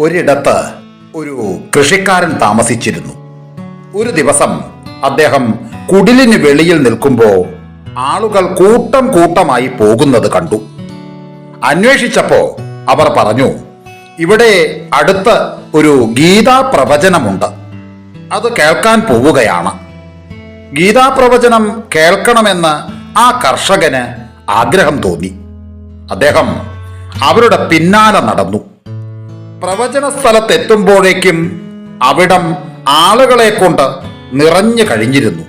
ഒരിടത്ത് ഒരു കൃഷിക്കാരൻ താമസിച്ചിരുന്നു. ഒരു ദിവസം അദ്ദേഹം കുടിലിന് വെളിയിൽ നിൽക്കുമ്പോൾ ആളുകൾ കൂട്ടം കൂട്ടമായി പോകുന്നത് കണ്ടു. അന്വേഷിച്ചപ്പോ അവർ പറഞ്ഞു ഇവിടെ അടുത്ത് ഒരു ഗീതാ പ്രവചനമുണ്ട് അത് കേൾക്കാൻ പോവുകയാണ്. ഗീതാ പ്രവചനം കേൾക്കണമെന്ന് ആ കർഷകന് ആഗ്രഹം തോന്നി. അദ്ദേഹം അവരുടെ പിന്നാലെ നടന്നു. പ്രവചന സ്ഥലത്തെത്തുമ്പോഴേക്കും അവിടം ആളുകളെ കൊണ്ട് നിറഞ്ഞു കഴിഞ്ഞിരുന്നു.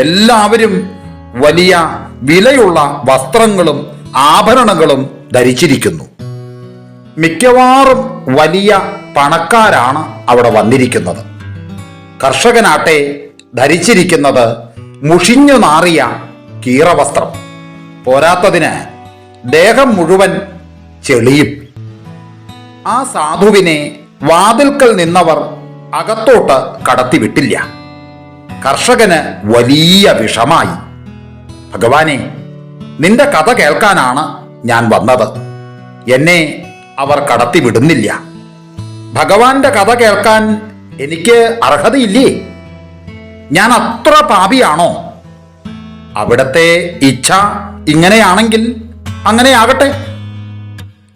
എല്ലാവരും വലിയ വിലയുള്ള വസ്ത്രങ്ങളും ആഭരണങ്ങളും ധരിച്ചിരിക്കുന്നു. മിക്കവാറും വലിയ പണക്കാരാണ് അവിടെ വന്നിരിക്കുന്നത്. കർഷകനാട്ടെ ധരിച്ചിരിക്കുന്നത് മുഷിഞ്ഞു നാറിയ കീറവസ്ത്രം. പോരാത്തതിന് ദേഹം മുഴുവൻ ചെളിയും ആ സാധുവിനെ വാതിൽക്കൽ നിന്നവർ അകത്തോട്ട് കടത്തിവിട്ടില്ല. കർഷകന് വലിയ വിഷമായി. ഭഗവാനെ നിന്റെ കഥ കേൾക്കാനാണ് ഞാൻ വന്നത്. എന്നെ അവർ കടത്തിവിടുന്നില്ല. ഭഗവാന്റെ കഥ കേൾക്കാൻ എനിക്ക് അർഹതയില്ലേ? ഞാൻ അത്ര പാപിയാണോ? അവിടത്തെ ഇച്ഛ ഇങ്ങനെയാണെങ്കിൽ അങ്ങനെയാകട്ടെ.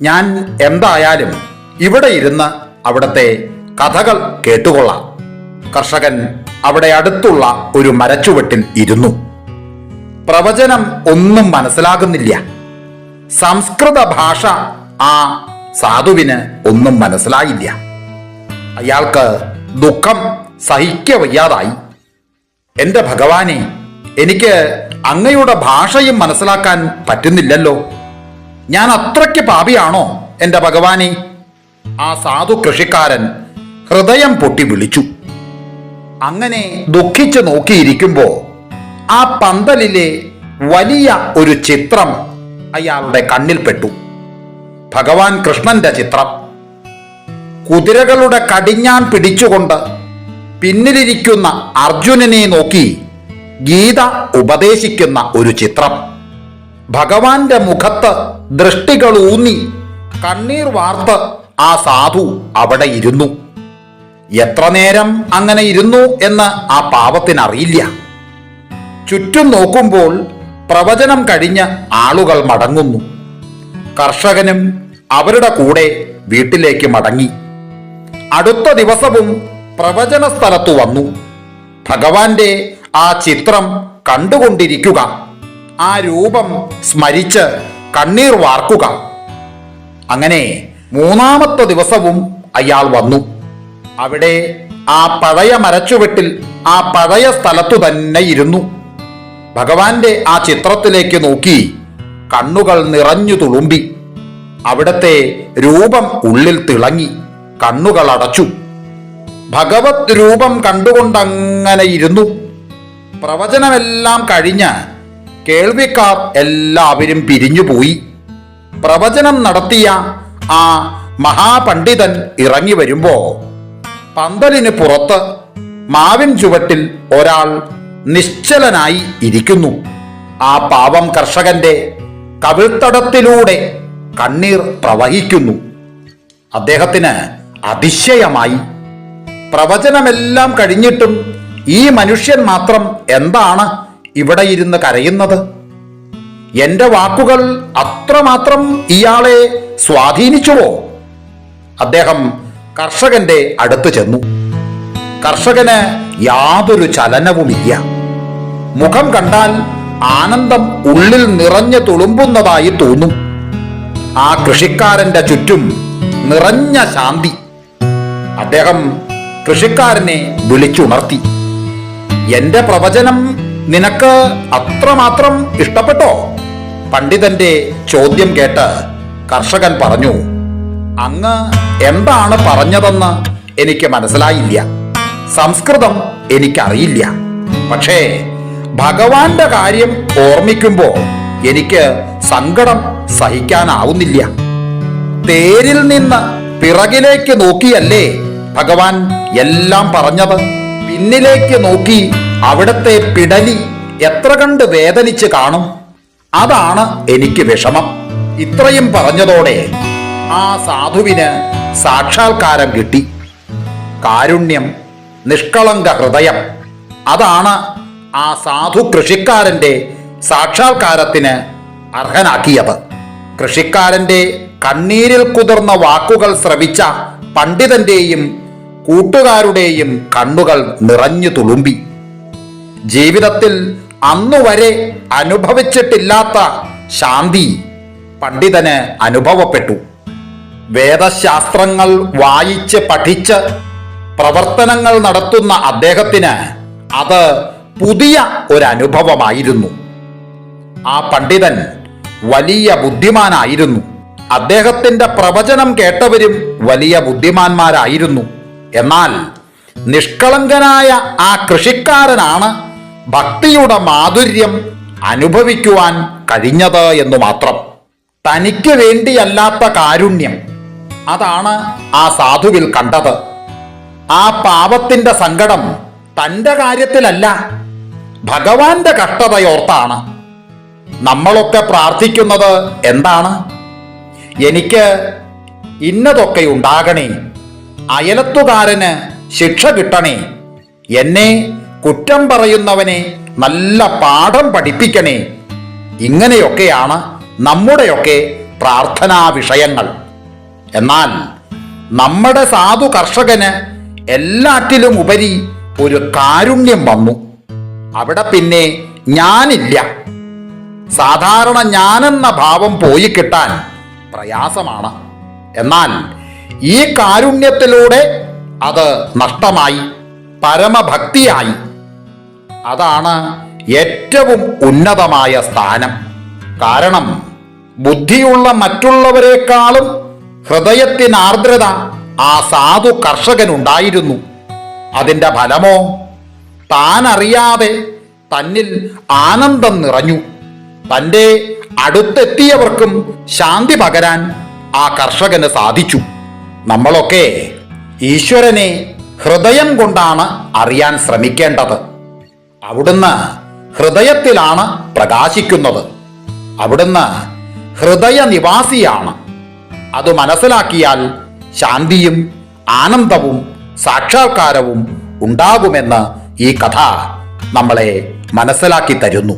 ഞാൻ എന്തായാലും ഇവിടെ ഇരുന്ന് അവിടത്തെ കഥകൾ കേട്ടുകൊള്ളാം. കർഷകൻ അവിടെ അടുത്തുള്ള ഒരു മരച്ചുവട്ടിൽ ഇരുന്നു. പ്രവചനം ഒന്നും മനസ്സിലാകുന്നില്ല. സംസ്കൃത ഭാഷ ആ സാധുവിന് ഒന്നും മനസ്സിലായില്ല. അയാൾക്ക് ദുഃഖം സഹിക്കവയ്യാതായി എന്റെ ഭഗവാനെ എനിക്ക് അങ്ങയുടെ ഭാഷയും മനസ്സിലാക്കാൻ പറ്റുന്നില്ലല്ലോ. ഞാൻ അത്രയ്ക്ക് പാപിയാണോ എന്റെ ഭഗവാനെ? ആ സാധു കൃഷിക്കാരൻ ഹൃദയം പൊട്ടി വിളിച്ചു. അങ്ങനെ ദുഃഖിച്ചു നോക്കിയിരിക്കുമ്പോ ആ പന്തലിലെ വലിയ ഒരു ചിത്രം അയാളുടെ കണ്ണിൽപ്പെട്ടു. ഭഗവാൻ കൃഷ്ണന്റെ ചിത്രം. കുതിരകളുടെ കടിഞ്ഞാൻ പിടിച്ചുകൊണ്ട് പിന്നിലിരിക്കുന്ന അർജുനനെ നോക്കി ഗീത ഉപദേശിക്കുന്ന ഒരു ചിത്രം. ഭഗവാന്റെ മുഖത്ത് ദൃഷ്ടികൾ ഊന്നി കണ്ണീർ വാർത്ത് ആ സാധു അവിടെ ഇരുന്നു. എത്ര നേരം അങ്ങനെ ഇരുന്നു എന്ന് ആ പാവത്തിനറിയില്ല. ചുറ്റും നോക്കുമ്പോൾ പ്രവചനം കഴിഞ്ഞ് ആളുകൾ മടങ്ങുന്നു. കർഷകനും അവരുടെ കൂടെ വീട്ടിലേക്ക് മടങ്ങി. അടുത്ത ദിവസവും പ്രവചന സ്ഥലത്തു വന്നു. ഭഗവാന്റെ ആ ചിത്രം കണ്ടുകൊണ്ടിരിക്കുക. ആ രൂപം സ്മരിച്ച് കണ്ണീർ വാർക്കുക. അങ്ങനെ മൂന്നാമത്തെ ദിവസവും അയാൾ വന്നു. അവിടെ ആ പഴയ മരച്ചുവെട്ടിൽ ആ പഴയ സ്ഥലത്തു തന്നെ ഇരുന്നു. ഭഗവാന്റെ ആ ചിത്രത്തിലേക്ക് നോക്കി കണ്ണുകൾ നിറഞ്ഞു തുളുമ്പി. അവിടത്തെ രൂപം ഉള്ളിൽ തിളങ്ങി കണ്ണുകൾ അടച്ചു. ഭഗവത് രൂപം കണ്ടുകൊണ്ടങ്ങനെ ഇരുന്നു. പ്രവചനമെല്ലാം കഴിഞ്ഞ് കേൾവിക്കാർ എല്ലാവരും പിരിഞ്ഞുപോയി. പ്രവചനം നടത്തിയ ആ മഹാപണ്ഡിതൻ ഇറങ്ങി വരുമ്പോ പന്തലിന് പുറത്ത് മാവിൻ ചുവട്ടിൽ ഒരാൾ നിശ്ചലനായി ഇരിക്കുന്നു. ആ പാവം കർഷകന്റെ കവിൾത്തടത്തിലൂടെ കണ്ണീർ പ്രവഹിക്കുന്നു. അദ്ദേഹത്തിന് അതിശയമായി. പ്രവചനമെല്ലാം കഴിഞ്ഞിട്ടും ഈ മനുഷ്യൻ മാത്രം എന്താണ് ഇവിടെ ഇരുന്ന് കരയുന്നത്? എന്റെ വാക്കുകൾ അത്രമാത്രം ഇയാളെ സ്വാധീനിച്ചുവോ? അദ്ദേഹം കർഷകന്റെ അടുത്ത് ചെന്നു. കർഷകന് യാതൊരു ചലനവുമില്ല. മുഖം കണ്ടാൽ ആനന്ദം ഉള്ളിൽ നിറഞ്ഞു തുളുമ്പുന്നതായി തോന്നും. ആ കൃഷിക്കാരന്റെ ചുറ്റും നിറഞ്ഞ ശാന്തി. അദ്ദേഹം കൃഷിക്കാരനെ വിളിച്ചുണർത്തി. എന്റെ പ്രവചനം നിനക്ക് അത്രമാത്രം ഇഷ്ടപ്പെട്ടോ? പണ്ഡിതന്റെ ചോദ്യം കേട്ട് കർഷകൻ പറഞ്ഞു അങ്ങ് എന്താണ് പറഞ്ഞതെന്ന് എനിക്ക് മനസ്സിലായില്ല. സംസ്കൃതം എനിക്കറിയില്ല. പക്ഷേ ഭഗവാന്റെ കാര്യം ഓർമ്മിക്കുമ്പോൾ എനിക്ക് സങ്കടം സഹിക്കാനാവുന്നില്ല. തേരിൽ നിന്ന് പിറകിലേക്ക് നോക്കിയല്ലേ ഭഗവാൻ എല്ലാം പറഞ്ഞത്? പിന്നിലേക്ക് നോക്കി അവിടത്തെ പിടലി എത്ര കണ്ട് വേദനിച്ച് കാണും? അതാണ് എനിക്ക് വിഷമം. ഇത്രയും പറഞ്ഞതോടെ ആ സാധുവിന് സാക്ഷാത്കാരം കിട്ടി. കാരുണ്യം നിഷ്കളങ്ക ഹൃദയം. അതാണ് ആ സാധു കൃഷിക്കാരന്റെ സാക്ഷാത്കാരത്തിന് അർഹനാക്കിയത്. കൃഷിക്കാരന്റെ കണ്ണീരിൽ കുതിർന്ന വാക്കുകൾ ശ്രവിച്ച പണ്ഡിതന്റെയും കൂട്ടുകാരുടെയും കണ്ണുകൾ നിറഞ്ഞു തുളുമ്പി. ജീവിതത്തിൽ അന്നുവരെ അനുഭവിച്ചിട്ടില്ലാത്ത ശാന്തി പണ്ഡിതന് അനുഭവപ്പെട്ടു. വേദശാസ്ത്രങ്ങൾ വായിച്ച് പഠിച്ച് പ്രവർത്തനങ്ങൾ നടത്തുന്ന അദ്ദേഹത്തിന് അത് പുതിയ ഒരു അനുഭവമായിരുന്നു ആ പണ്ഡിതൻ വലിയ ബുദ്ധിമാനായിരുന്നു. അദ്ദേഹത്തിന്റെ പ്രവചനം കേട്ടവരും വലിയ ബുദ്ധിമാന്മാരായിരുന്നു. എന്നാൽ നിഷ്കളങ്കനായ ആ കൃഷിക്കാരനാണ് ഭക്തിയുടെ മാധുര്യം അനുഭവിക്കുവാൻ കഴിഞ്ഞത് എന്ന് മാത്രം. തനിക്ക് വേണ്ടിയല്ലാത്ത കാരുണ്യം. അതാണ് ആ സാധുവിൽ കണ്ടത്. ആ പാപത്തിന്റെ സങ്കടം തന്റെ കാര്യത്തിലല്ല ഭഗവാന്റെ കഷ്ടതയോർത്താണ്. നമ്മളൊക്കെ പ്രാർത്ഥിക്കുന്നത് എന്താണ്? എനിക്ക് ഇന്നതൊക്കെ ഉണ്ടാകണേ അയലത്തുകാരന് ശിക്ഷ കിട്ടണേ എന്നെ കുറ്റം പറയുന്നവനെ നല്ല പാഠം പഠിപ്പിക്കണേ. ഇങ്ങനെയൊക്കെയാണ് നമ്മുടെയൊക്കെ പ്രാർത്ഥനാ വിഷയങ്ങൾ. എന്നാൽ നമ്മുടെ സാധു കർഷകന് എല്ലാറ്റിലും ഉപരി ഒരു കാരുണ്യം വന്നു. അവിടെ പിന്നെ ഞാനില്ല. സാധാരണ ഞാനെന്ന ഭാവം പോയി കിട്ടാൻ പ്രയാസമാണ്. എന്നാൽ ഈ കാരുണ്യത്തിലൂടെ അത് നഷ്ടമായി പരമഭക്തിയായി. അതാണ് ഏറ്റവും ഉന്നതമായ സ്ഥാനം. കാരണം ബുദ്ധിയുള്ള മറ്റുള്ളവരെക്കാളും ഹൃദയത്തിന് ആർദ്രത ആ സാധു കർഷകനുണ്ടായിരുന്നു. അതിന്റെ ഫലമോ താൻ അറിയാതെ തന്നിൽ ആനന്ദം നിറഞ്ഞു. തന്റെ അടുത്തെത്തിയവർക്കും ശാന്തി പകരാൻ ആ കർഷകന് സാധിച്ചു. നമ്മളൊക്കെ ഈശ്വരനെ ഹൃദയം കൊണ്ടാണ് അറിയാൻ ശ്രമിക്കേണ്ടത്. അവിടുന്ന് ഹൃദയത്തിലാണ് പ്രകാശിക്കുന്നത്. അവിടുന്ന് ഹൃദയ നിവാസിയാണ് അത് മനസ്സിലാക്കിയാൽ ശാന്തിയും ആനന്ദവും സാക്ഷാത്കാരവും ഉണ്ടാകുമെന്ന് ഈ കഥ നമ്മളെ മനസ്സിലാക്കി തരുന്നു.